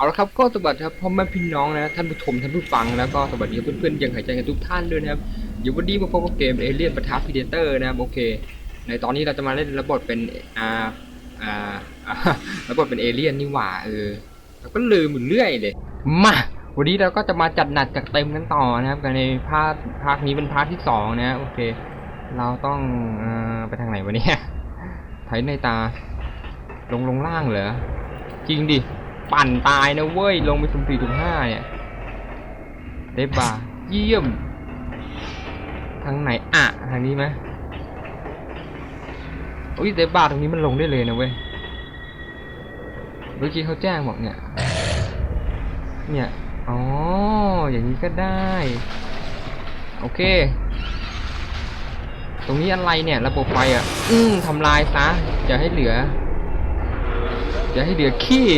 เอาละครับก็สวัสดีครับพ่อแม่พี่น้องนะท่านผู้ชมท่านผู้ฟังแล้วก็สวัสดีเพื่อนๆยังหายใจกันทุกท่านด้วยนะครับเดี๋ยววันนี้มาพบกับเกมเอเลียนปะทะพีเดเตอร์นะครับโอเค ในตอนนี้เราจะมาเล่นระบบเป็นอ่าอ่าระบบเป็นเอเลียนนี่หว่าเออเราก็ลืมหมุนเรื่อยเลยมาวันนี้เราก็จะมาจัดหนักจัดเต็มกันต่อนะครับกันในภาคภาคนี้เป็นภาคที่สองนะโอเค เราต้องอไปทางไหนวะเนี่ยไถในตาลงลงล่างเหรอจริงดิ ปั่นตายนะเว้ย ลงไปสุ่มสี่สุ่มห้าเนี่ยเดบาเยี่ยม ทางไหนอะ ทางนี้ไหมอุ้ยเดบาตรงนี้มันลงได้เลยนะเว้ยเมื่อกี้เขาแจ้งบอกเนี่ย เนี่ย อ๋อ อย่างนี้ก็ได้ โอเค ตรงนี้อะไรเนี่ย ระบบไฟอะ อืมทำลายซะอย่าให้เหลืออย่าให้เหลือขี้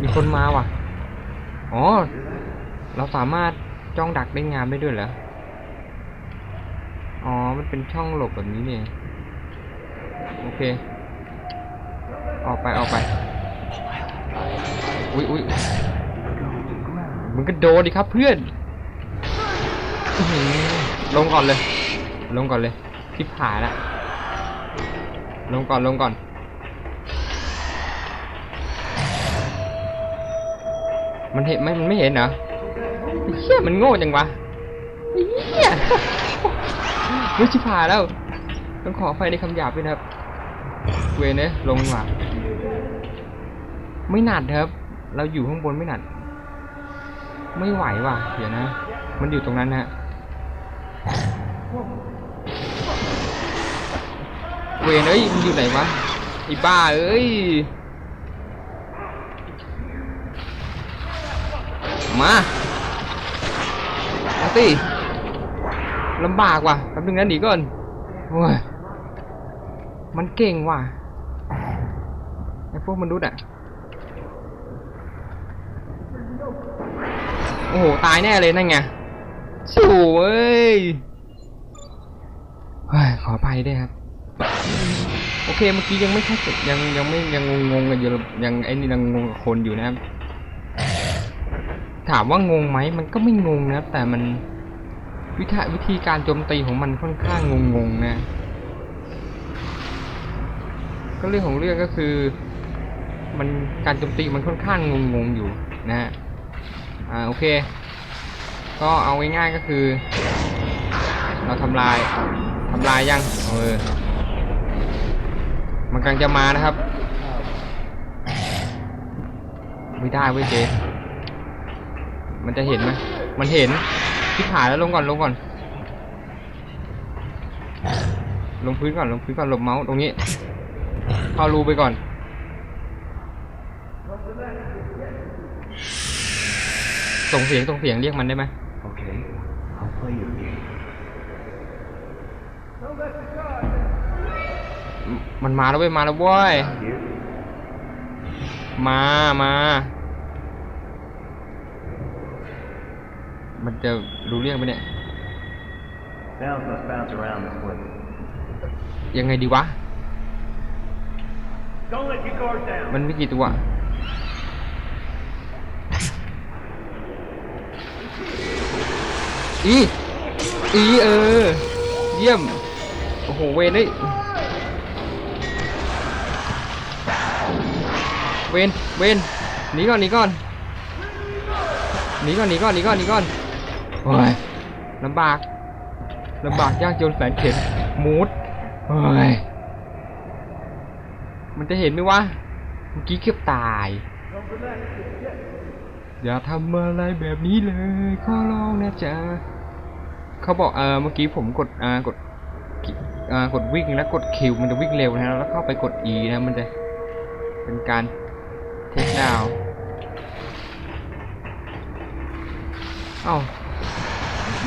มีคนมาว่ะ อ๋อ เราสามารถจ้องดักได้งามได้ด้วยเหรอ อ๋อ มันเป็นช่องหลบแบบนี้เนี่ย โอเค ออกไปออกไป อุ้ยอุ้ยมึงก็โดนดิครับเพื่อน ลงก่อนเลย ลงก่อนเลยทิพหายละ ลงก่อนลงก่อน มันเห็นไหมมันไม่เห็นเหรอเหี้ยมันโง่จังวะไอ้เหี้ยไม่ชิพาแล้ว ต้องขอไฟในคำหยาบด้วยนะครับ เวเนี่ยลงมาไม่หนัดครับ เราอยู่ข้างบนไม่หนัด ไม่ไหวว่ะ เดี๋ยวนะ มันอยู่ตรงนั้นฮะเวรเอ้ยมันอยู่ไหนวะไอ้บ้าเอ้ย มามาสิลำบากว่ะแป๊บนึงนะหนีก่อนโอ้ยมันเก่งว่ะไอ้พวกมนุษย์อะโอ้โห ตายแน่เลยนั่นไงสูเอ้ยเฮ้ยขออภัยด้วยครับ โอเคเมื่อกี้ยังไม่ค่อยยังยังไม่ยังงงๆกันอยู่ยังไอ้นี่ยังงงกับคนอยู่นะครับ ถามว่างงไหมมันก็ไม่งงนะแต่มันวิธีวิธีการโจมตีของมันค่อนข้างงงๆนะ ก็เรื่องของเรื่องก็คือ มันการโจมตีมันค่อนข้างงงๆอยู่นะฮะอ่าโอเค ก็เอาง่ายๆก็คือ เราทำลายทำลายยังเออมันกำลังจะมานะครับ ไม่ได้เว้ยเจ๊ มันจะเห็นไหมมันเห็นที่ผ่านแล้วลงก่อนลงก่อน ลงพื้นก่อนลงพื้นก่อนหลบเมาส์ตรงนี้เข้ารูไปก่อนส่งเสียงส่งเสียงเรียกมันได้ไหม Okay, I'll play your game. มมันมาแล้วเว้ยมาแล้วเว้ย Here? มามา มันจะรู้เรื่องไหมเนี่ย Sounds must bounce around this way. ยังไงดีวะ Don't let your guard down. มันมีกี่ตัว อี อีเออ เยี่ยม โอ้โห เวนเฮ้ยเวน เวน หนีก่อน หนีก่อน หนีก่อน หนีก่อน หนีก่อน หนีก่อน โอ้ยลำบากลำบากยากจนแสนเข็ญมูดโอ้ยมันจะเห็นไหมวะเมื่อกี้เกือบตาย อย่าทำอะไรแบบนี้เลยขอร้องนะจ๊ะเขาบอกเออเมื่อกี้ผมกดอ่ากดอ่ากดวิ่งแล้วกดคิวมันจะวิ่งเร็วนะแล้วเข้าไปกด E นะมันจะเป็นการเทคดาว เอ้า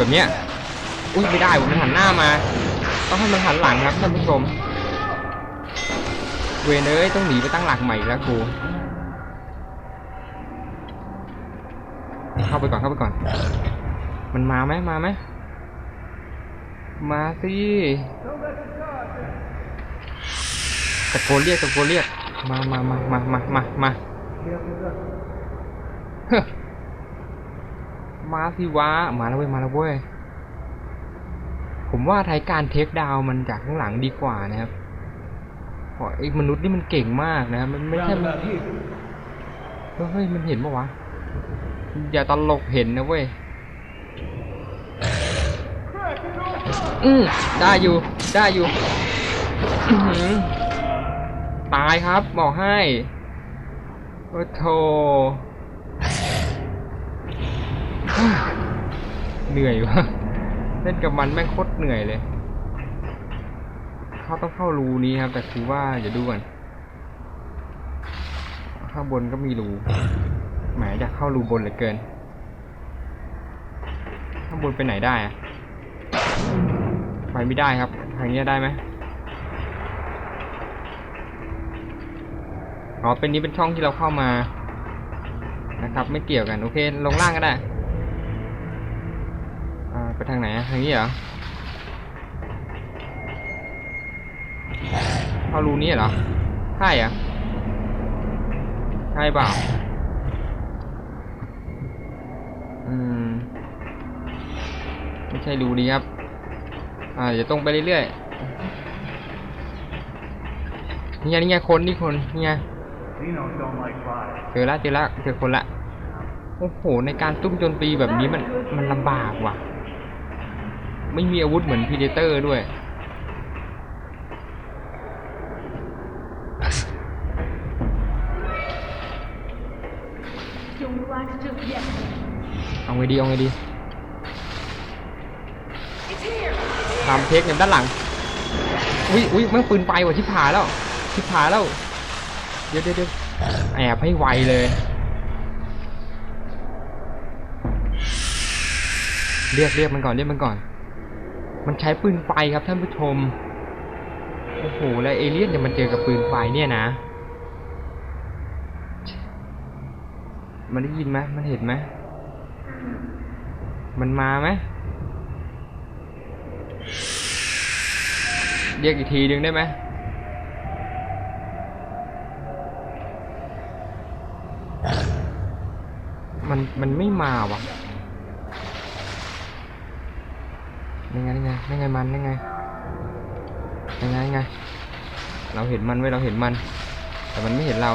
แบบเนี้ยอุ้ยไม่ได้ผมมันหันหน้ามา ต้องให้มันหันหลังครับท่านผู้ชม เวนเอ้ยต้องหนีไปตั้งหลักใหม่แล้วกูเข้าไปก่อนเข้าไปก่อน มันมาไหมมาไหมมาสิตะโกนเรียกตะโกนเรียกมามามามามามามา เฮ้อ มาสิวะ มาแล้วเว้ย มาแล้วเว้ย ผมว่าไทยการเทคดาวน์มันจากข้างหลังดีกว่านะครับเพราะไอ้มนุษย์นี่มันเก่งมากนะครับมันไม่ใช่มันเฮ้ย มันเห็นปะวะ อย่าตลกเห็นนะเว้ย อืมได้อยู่ ได้อยู่อื้อหือตายครับ บอกให้ โอ้โธ เหนื่อยวะเล่นกับมันแม่งโคตรเหนื่อยเลย เขาต้องเข้ารูนี้ครับ แต่คือว่าอย่าดูก่อนข้างบนก็มีรูแหมอยากเข้ารูบนเหลือเกิน ข้างบนไปไหนได้อะไปไม่ได้ครับ ทางนี้ได้ไหมอ๋อเป็นนี้เป็นช่องที่เราเข้ามา นะครับ ไม่เกี่ยวกัน โอเค ลงล่างก็ได้ ไปทางไหนอะทางนี้เหรอเข้ารูนี้เหรอใช่เหรอะใช่เปล่าอืมไม่ใช่รูนี้ครับ อ่าเดี๋ยวตรงไปเรื่อยๆนี่ไงนี่ไงคนนี่คนนี่ไงเจอละเจอละเจอคนละโอ้โห ในการตุ้มโจนปีแบบนี้มันมันลำบากว่ะ ไม่มีอาวุธเหมือนพีเดเตอร์ด้วย เอาไงดี เอาไงดี It's here. ตามเทคอย่างด้านหลัง อุ้ยอุ้ยมันปืนไฟว่ะชิบหาแล้วชิบหาแล้วเดี๋ยวเดี๋ยวเดี๋ยวแอบให้ไวเลยเรียกเรียกมันก่อนเรียกมันก่อน มันใช้ปืนไฟครับท่านผู้ชม โอ้โห แล้วเอเลี่ยนจะมาเจอกับปืนไฟเนี่ยนะ มันได้ยินไหมมันเห็นไหมมันมาไหมเรียกอีกทีหนึ่งได้ไหมมันมันไม่มาวะยั งไงยังไงยังไงมันยังไงยังไงยังไง เราเห็นมันไว้เราเห็นมัน แต่มันไม่เห็นเรา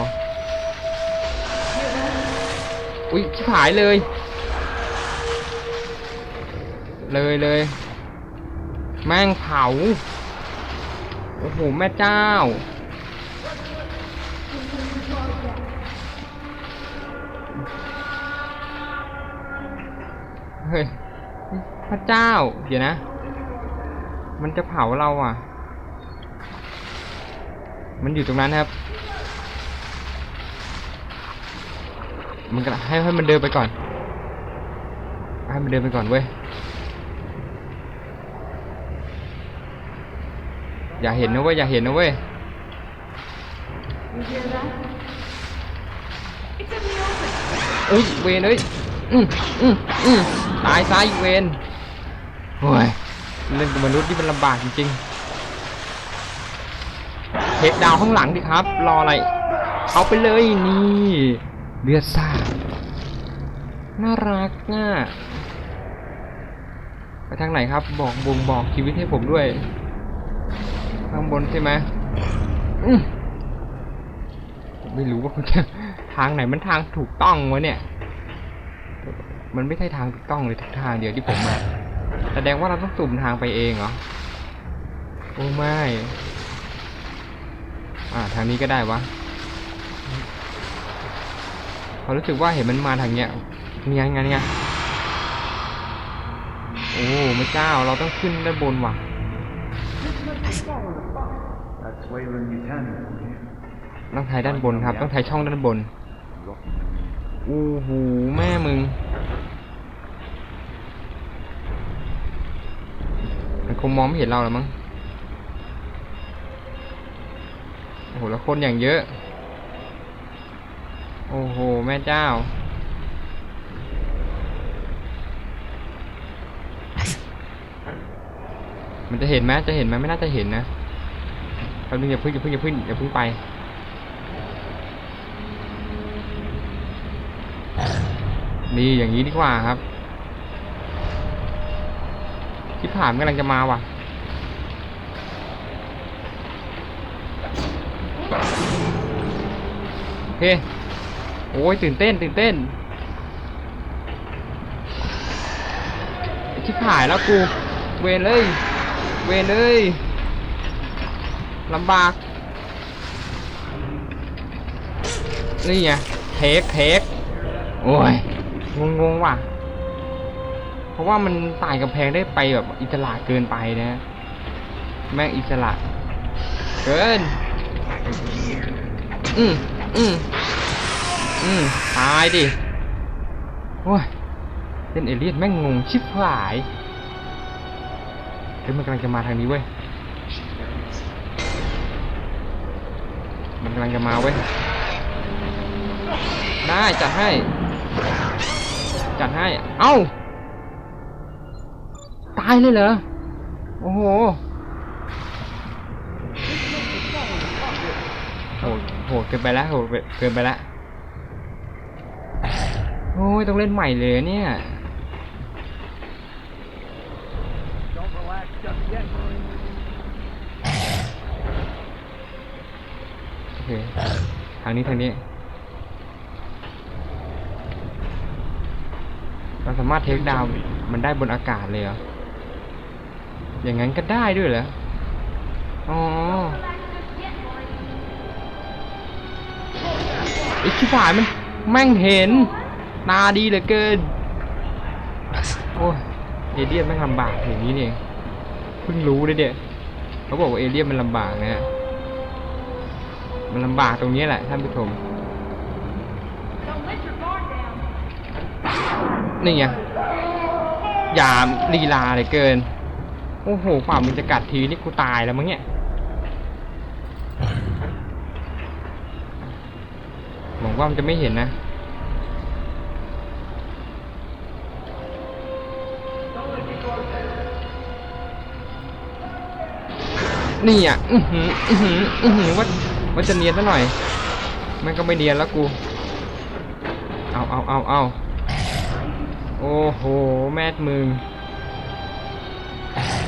อุ้ยชิบหายเลย เลยเลยแม่งเผา โอ้โห แม่เจ้า เฮ้ย พระเจ้า เดี๋ยวนะ มันจะเผาเราอะ มันอยู่ตรงนั้นครับ มันก็ให้ให้มันเดินไปก่อน ให้มันเดินไปก่อนเว้ย อย่าเห็นนะเว้ย อย่าเห็นนะเว้ย You hear that? It's in the open. อุ้ยเวนเอ้ยอืมอืมอืมตายซ้ายอีกเวน โอ้ยเล่นกับมนุษย์ที่มันลำบากจริงๆเทคดาวข้างหลังดิครับ รออะไร เอาไปเลยนี่เลือดซ่าน่ารักน่าไปทางไหนครับ บอกบ่งบอกชีวิตให้ผมด้วย ข้างบนใช่ไหมมผมไม่รู้ว่าจะทางไหนมันทางถูกต้องวะเนี่ย มันไม่ใช่ทางถูกต้องเลยทุกทางเดียวที่ผมมา แสดงว่าเราต้องสุ่มทางไปเองเหรอ โอ้ไม่ อ่าทางนี้ก็ได้วะพอรู้สึกว่าเห็นมันมาทางเนี้ยนี่ไงไงนี่ไงโอ้ไม่เจ้าเราต้องขึ้นด้านบนว่ะ ต้องใช้ด้านบนครับ ต้องใช้ช่องด้านบนอู้หูแม่มึง มัน คงมองไม่เห็นเราแล้วมั้งโอ้โหแล้วคนอย่างเยอะ โอ้โห แม่เจ้า มันจะเห็นไหมจะเห็นไหมไม่น่าจะเห็นนะแป๊บนึงอย่าพึ่งอย่าพึ่งอย่าพึ่งอย่าพึ่งไปนี่อย่างนี้ดีกว่าครับ ที่ผ่านกำลังจะมาว่ะโอเค โอ้ยตื่นเต้น ตื่นเต้นชิบหายแล้วกู เวรเลย เวรเลยลำบาก นี่ไงเทคเทคโอ้ย งงงๆว่ะ เพราะว่ามันไต่กำแพงได้ไปแบบอิสระเกินไปนะ แม่งอิสระเกิน อืมอืมอืมตายดิโอ้ยเล่นเอเลี่ยนแม่งงงชิบหายเฮ้ยมันกำลังจะมาทางนี้เว้ย มันกำลังจะมาเว้ย ได้จัดให้ จัดให้ เอ้า ตายเลยเหรอ โอ้โหโหดโหดเกินไปแล้วโหดเกินไปแล้วโอ้ยต้องเล่นใหม่เลยเนี่ย Don't relax just yet. โอเคทางนี้ทางนี้เราสามารถเทคดาวน์มันได้บนอากาศเลยเหรอ อย่างนั้นก็ได้ด้วยเหรอ อ๋อไอ้ชิบหายมันแม่งเห็น ตาดีเหลือเกิน โอ้ยเอเดียนแม่ลำบากอย่างนี้นี่เองเพิ่งรู้เลยเดียเขาบอกว่าเอเดียนมันลำบากนะฮะมันลำบากตรงนี้แหละท่านผู้ชมนี่ไงอย่าลีลาเลยเกิน โอ้โหฝ่ามึงจะกัดทีนี่กูตายแล้วมั้งเนี่ยหวังว่ามันจะไม่เห็นนะนี่อะ อือหือ อือหือ อือหือว่าว่าจะเนียนซะหน่อย มันก็ไม่เนียนแล้วกู เอาเอาเอาเอาโอ้โห แม่มึง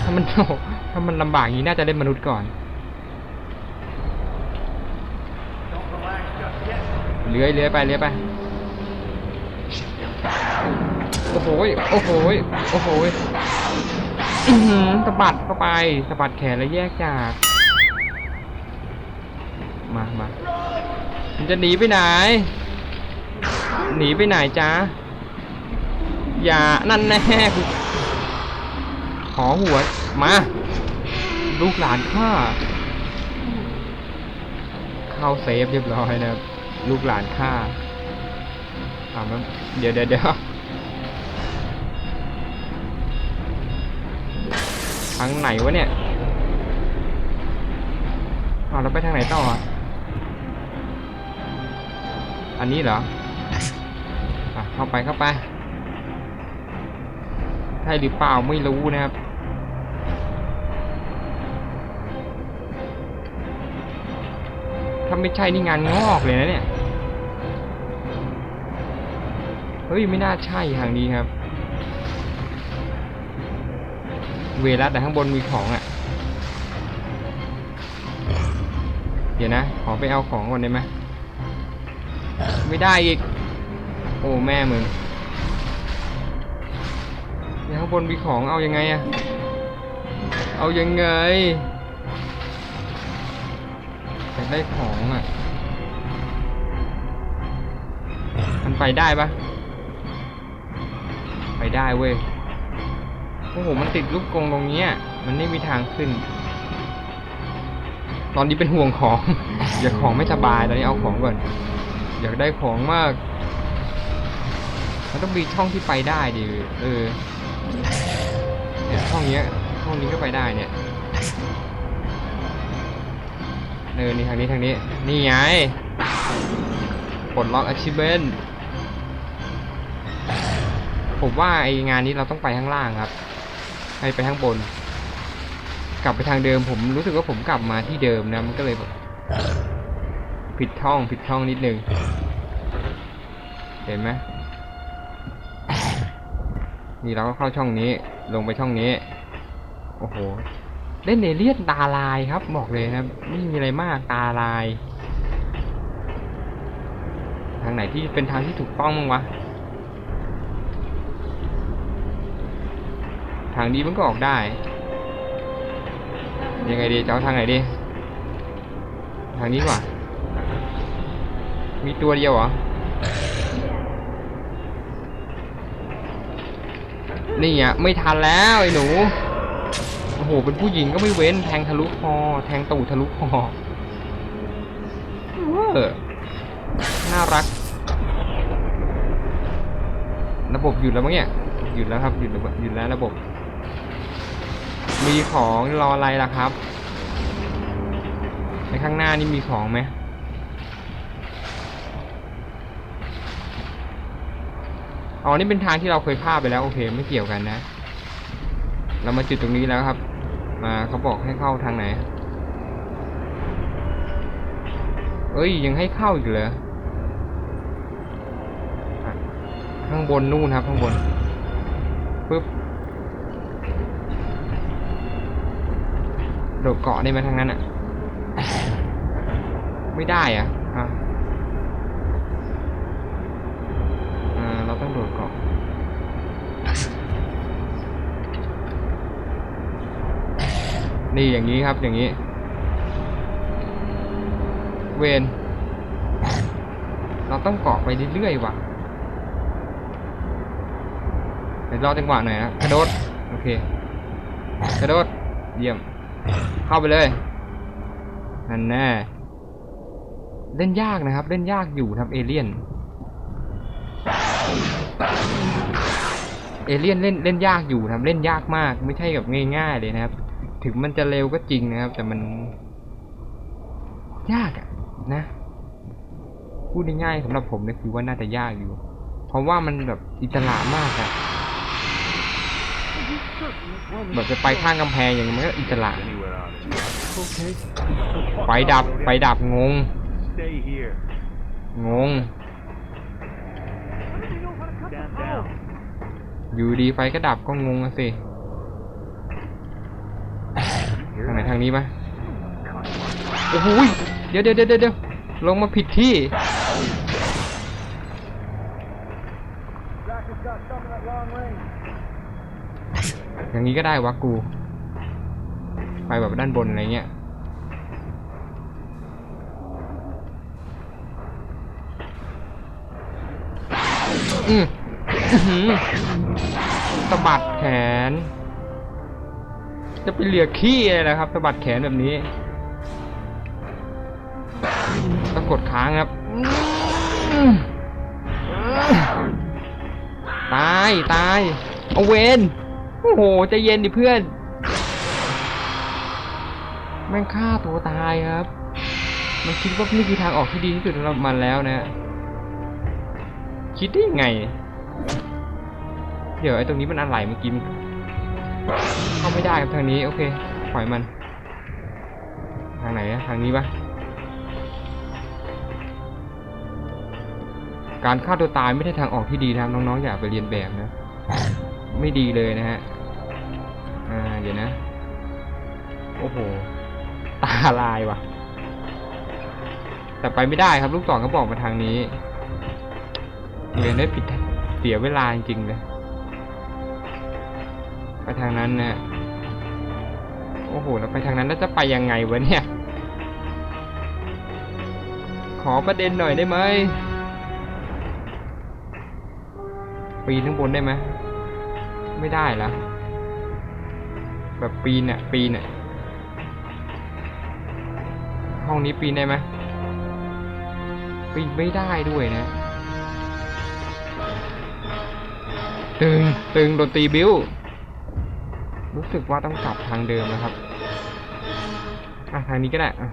ถ้ามันโถ้ามันลำบากอย่างนี้น่าจะเล่นมนุษย์ก่อนเลื้อยเลื้อยไปเลื้อยไปโอ้โหโอ้โหโอ้โหอือหือสะบัดเข้าไปสะบัดแขนแล้วแยกจากมามามันจะหนีไปไหน หนีไปไหนจ๊ะอย่านั่นแน่ขอหัว มา ลูกหลานข้าเข้าเซฟเรียบร้อยนะครับ ลูกหลานข้าถามว่าเดี๋ยวเดี๋ยวเดี๋ยวทางไหนวะเนี่ยอ๋อเราไปทางไหนต่ออะอันนี้เหรออะเข้าไปเข้าไปใช่หรือเปล่าไม่รู้นะครับ ไม่ใช่นี่งานงอกเลยนะเนี่ย เฮ้ยไม่น่าใช่ทางนี้ครับ เวลัสแต่ข้างบนมีของอะ่ะ เดี๋ยวนะ ขอไปเอาของก่อนได้ไหมไม่ได้อีก โอ้แม่มึงเดี๋ยวข้างบนมีของเอายังไงอะเอายังไง ได้ของอะ มันไปได้ปะไปได้เว้ย โอ้โห มันติดลูกกรงตรงเนี้ยมันไม่มีทางขึ้น ตอนนี้เป็นห่วงของ อยากของไม่สบาย ตอนนี้เอาของก่อน อยากได้ของมาก มันต้องมีช่องที่ไปได้ดิ เออเนี่ยช่องเนี้ย ช่องนี้ก็ไปได้เนี่ย เออนี่ทางนี้ทางนี้ นี่ไงปลดล็อก achievement ผมว่าไองานนี้เราต้องไปข้างล่างครับให้ไปข้างบน กลับไปทางเดิมผมรู้สึกว่าผมกลับมาที่เดิมนะมันก็เลยแบบผิดช่องผิดช่องนิดนึง เห็นไหมนี่เราก็เข้าช่องนี้ ลงไปช่องนี้ โอ้โห เล่นเอเลียนตาลายครับ บอกเลยนะครับไม่มีอะไรมากตาลาย ทางไหนที่เป็นทางที่ถูกต้องมั้งวะ ทางนี้มันก็ออกได้ ยังไงดีจะเอาทางไหนดี ทางนี้กว่า มีตัวเดียวเหรอ นี่อะไม่ทันแล้วไอ้หนู โอ้โห เป็นผู้หญิงก็ไม่เว้น แทงทะลุคอ แทงตูดทะลุคอเออน่ารัก ระบบหยุดแล้วมั้งเนี่ย หยุดแล้วครับ หยุดแล้วหยุดแล้วระบบ มีของรออะไรล่ะครับในข้างหน้านี่มีของไหมอ๋อ นี่เป็นทางที่เราเคยพาไปแล้ว โอเค ไม่เกี่ยวกันนะ เรามาจุดตรงนี้แล้วครับ มาเขาบอกให้เข้าทางไหน เอ้ยยังให้เข้าอีกเหรอข้างบนนู่นครับข้างบนปึ๊บโดดเกาะได้ไหมทางนั้นอะ ไม่ได้อะอะอ่า เราต้องโดดเกาะ นี่อย่างนี้ครับอย่างนี้ เวนเราต้องเกาะไปเรื่อยๆว่ะเดี๋ยวรอจังหวะหน่อยนะกระโดดโอเคกระโดดเยี่ยม เข้าไปเลยนั่นแน่เล่นยากนะครับ เล่นยากอยู่ทำเอเลี่ยนเอเลี่ยนเล่นเล่นยากอยู่ทำเล่นยากมาก ไม่ใช่แบบง่ายๆเลยนะครับ ถึงมันจะเร็วก็จริงนะครับ แต่มันยากอะนะพูดง่ายๆสำหรับผมเนี่ยคือว่าน่าจะยากอยู่ เพราะว่ามันแบบอิสระมากอะแบบจะไปข้างกำแพงอย่างนี้มันก็อิสระไฟดับไฟดับงง งง อยู่ดีไฟก็ดับก็งงสิ ทางไหนทางนี้ปะโอ้โหเดี๋ยวเดี๋ยวเดี๋ยวเดี๋ยวลงมาผิดที่ อย่างนี้ก็ได้วะกู ไปแบบด้านบนอะไรเงี้ยอืมสะบัดแขน จะไปเหลือขี้เลยนะครับสะบัดแขนแบบนี้ต้องกดค้างครับตายตายเอาเวนโอ้โหใจเย็นดิเพื่อน แม่งฆ่าตัวตายครับ มันคิดว่านี่คือทางออกที่ดีที่สุดสำหรับมันแล้วนะ คิดได้ยังไง เดี๋ยวไอ้ตรงนี้มันอะไรเมื่อกี้มัน เข้าไม่ได้ครับทางนี้ โอเคปล่อยมัน ทางไหนอะทางนี้ปะการฆ่าตัวตายไม่ใช่ทางออกที่ดีนะครับน้องๆอย่าไปเรียนแบบนะ ไม่ดีเลยนะฮะอ่าเดี๋ยวนะ โอ้โห ตาลายว่ะ แต่ไปไม่ได้ครับลูกศรเขาบอกมาทางนี้เรียนได้ผิดเสียเวลาจริงๆเลย ไปทางนั้นนะโอ้โหแล้วไปทางนั้นแล้วจะไปยังไงวะเนี่ย ขอประเด็นหน่อยได้ไหมปีนข้างบนได้ไหมไม่ได้แล้วแบบปีนเนี่ยปีนเนี่ยห้องนี้ปีนได้ไหมปีนไม่ได้ด้วยนะ ตึงตึงดนตรีบิว รู้สึกว่าต้องกลับทางเดิมนะครับอะทางนี้ก็ได้อะ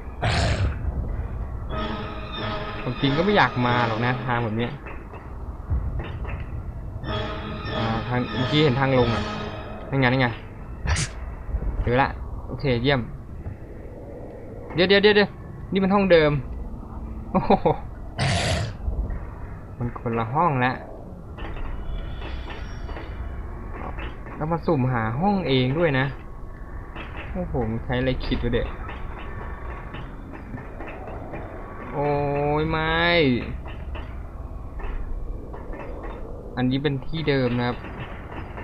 ความจริงก็ไม่อยากมาหรอกนะทางแบบนี้อ่าทางเมื่อกี้เห็นทางลงอะนั่นไงนั่นไงเจอละ โอเคเยี่ยม เดียวเดี๋ยวเดี๋ยวเดี๋ยวนี่มันห้องเดิม โอ้โห มันคนละห้องแล้ว แล้วมาสุ่มหาห้องเองด้วยนะโอ้โหใช้อะไรคิดวะเด็กโอ้ยไม่ อันนี้เป็นที่เดิมนะครับ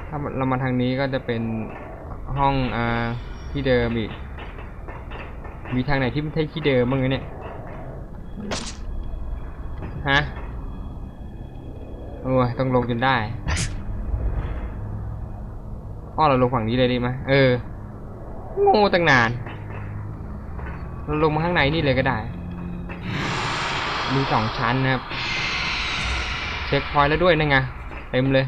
ถ้าเรามาทางนี้ก็จะเป็นห้องอ่าที่เดิมอีก มีทางไหนที่ไม่ใช่ที่เดิมบ้างเนี่ย ฮะ โอ้ยต้องลงจนได้ อ้อเราลงฝั่งนี้เลยดีไหมเออโง่ตั้งนาน เราลงมาข้างในนี่เลยก็ได้ มีสองชั้นนะครับ เช็คพอยต์แล้วด้วยนะไงเต็มเลย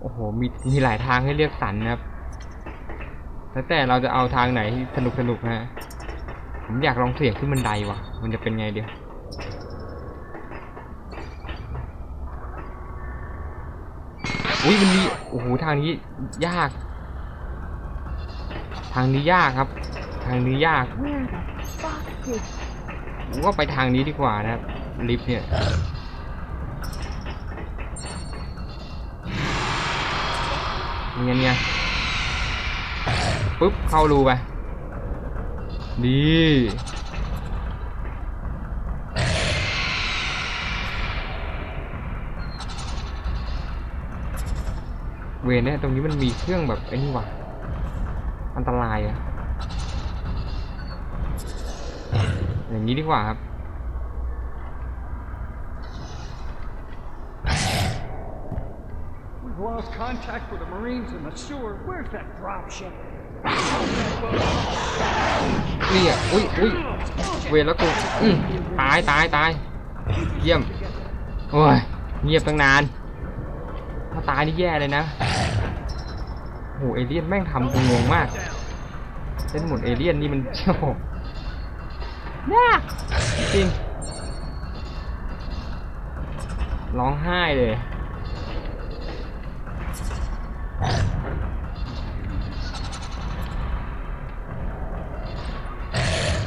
โอ้โห มีมีหลายทางให้เลือกสรรนะครับ แล้วแต่เราจะเอาทางไหนที่สนุกสนุกนะฮะ ผมอยากลองเสี่ยงขึ้นบันไดว่ะ มันจะเป็นไงเดียว อุ้ยมันมีโอ้โหทางนี้ยาก ทางนี้ยากครับ ทางนี้ยากผมว่าไปทางนี้ดีกว่านะครับ ลิฟต์เนี่ยเงี้ยเงี้ยปุ๊บเข้ารูไปดี เวรเนี่ยตรงนี้มันมีเครื่องแบบไอ้นี่ว่ะอันตรายอะอย่างนี้ดีกว่าครับ We've lost contact with the Marines in the sewer. Where's that dropship? นี่อะอุ้ยอุ้ยเวรแล้วกูอืมตายตายตายเยี่ยมโอ้ยเงียบตั้งนานถ้าตายนี่แย่เลยนะโหเอเลี่ยนแม่งทำกูงงมากเล่นหมดเอเลี่ยนนี่มันโอ้โหยากจริงร้องไห้เลย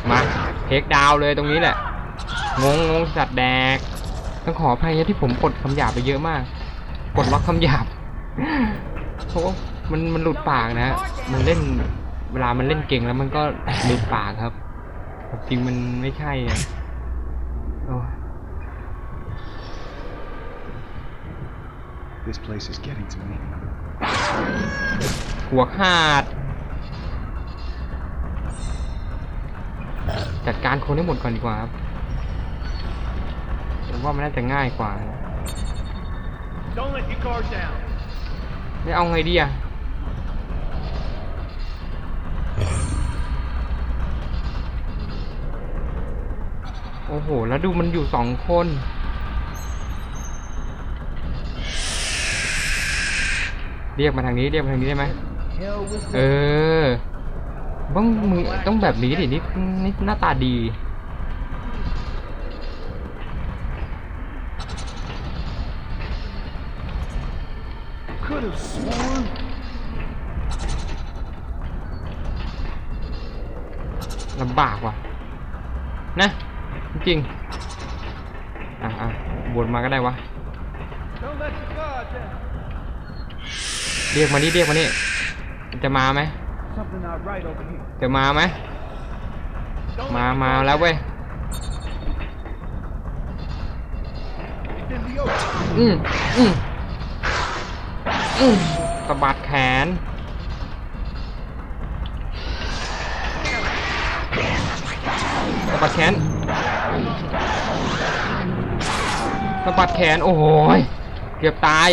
มาเทคดาวเลยตรงนี้แหละ งงงงสัตว์แดกต้องขออภัยที่ผมกดคำหยาบไปเยอะมาก กดล็อกคำหยาบเพราะว่ มันมันหลุดปากนะมันเล่นเวลามันเล่นเก่งแล้วมันก็หลุดปากครับแต่จริงมันไม่ใช่อะโอ้ย This place is getting to me. หัวขาด จัดการคนให้หมดก่อนดีกว่าครับผมว่ามันน่าจะง่ายกว่านะ Don't let your guard down. ไม่เอาไงดีอะ โอ้โห แล้วดูมันอยู่สองคน เรียกมาทางนี้เรียกมาทางนี้ได้ไหมเออบ้างมึงต้องแบบนี้ดินี่นี่หน้าตาดีลำบากว่ะ นะ จริงอะอะวนมาก็ได้วะเรียกมานี่เรียกมานี่จะมาไหมจะมาไหมมามาแล้วเว้ยอืมอืมอืมสะบัดแขนสะบัดแขน สะบัดแขน โอ้โหเกือบตาย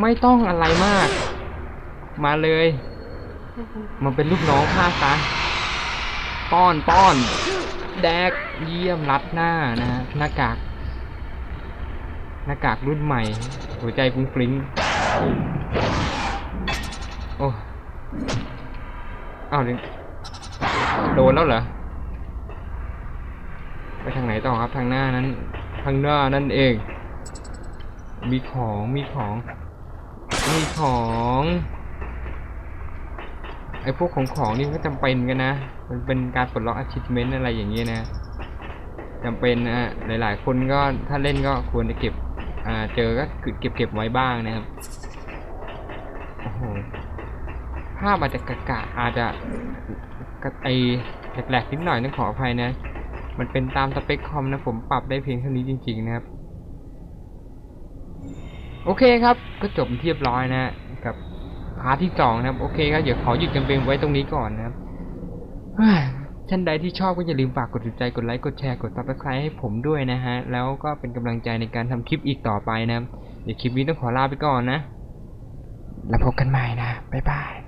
ไม่ต้องอะไรมาก มาเลย มันเป็นลูกน้องข้าซะป้อนป้อน แดกเยี่ยมรัดหน้านะฮะหน้ากากหน้ากากรุ่นใหม่ หัวใจฟุ้งฟริ้งโอ้อ้าวโดนแล้วเหรอ ไปทางไหนต่อครับทางหน้านั้น ข้างหน้านั่นเอง มีของมีของ มีของไอ้พวกของของนี่ก็จำเป็นกันนะ มันเป็นการปลดล็อกอาชีพเมนต์อะไรอย่างเงี้ยนะ จำเป็นนะหลาย ๆ คนก็ถ้าเล่นก็ควรจะเก็บเจอก็เก็บเก็บไว้บ้างนะครับ โอ้โห ภาพอาจจะกะกะอาจจะไอแปลกๆนิดหน่อยนะขออภัยนะ มันเป็นตามสเปคคอมนะผมปรับได้เพียงเท่านี้จริง ๆ นะครับ โอเคครับ ก็จบเรียบร้อยนะกับพาร์ทที่สองนะครับ โอเคครับเดี๋ยวขอหยุดกันเพียงไว้ตรงนี้ก่อนนะครับเฮ้ยท่านใดที่ชอบก็อย่าลืมฝากกดติดใจกดไลค์กดแชร์กด subscribe ให้ผมด้วยนะฮะ แล้วก็เป็นกำลังใจในการทำคลิปอีกต่อไปนะครับเดี๋ยวคลิปนี้ต้องขอลาไปก่อนนะ แล้วพบกันใหม่นะ บ๊ายบาย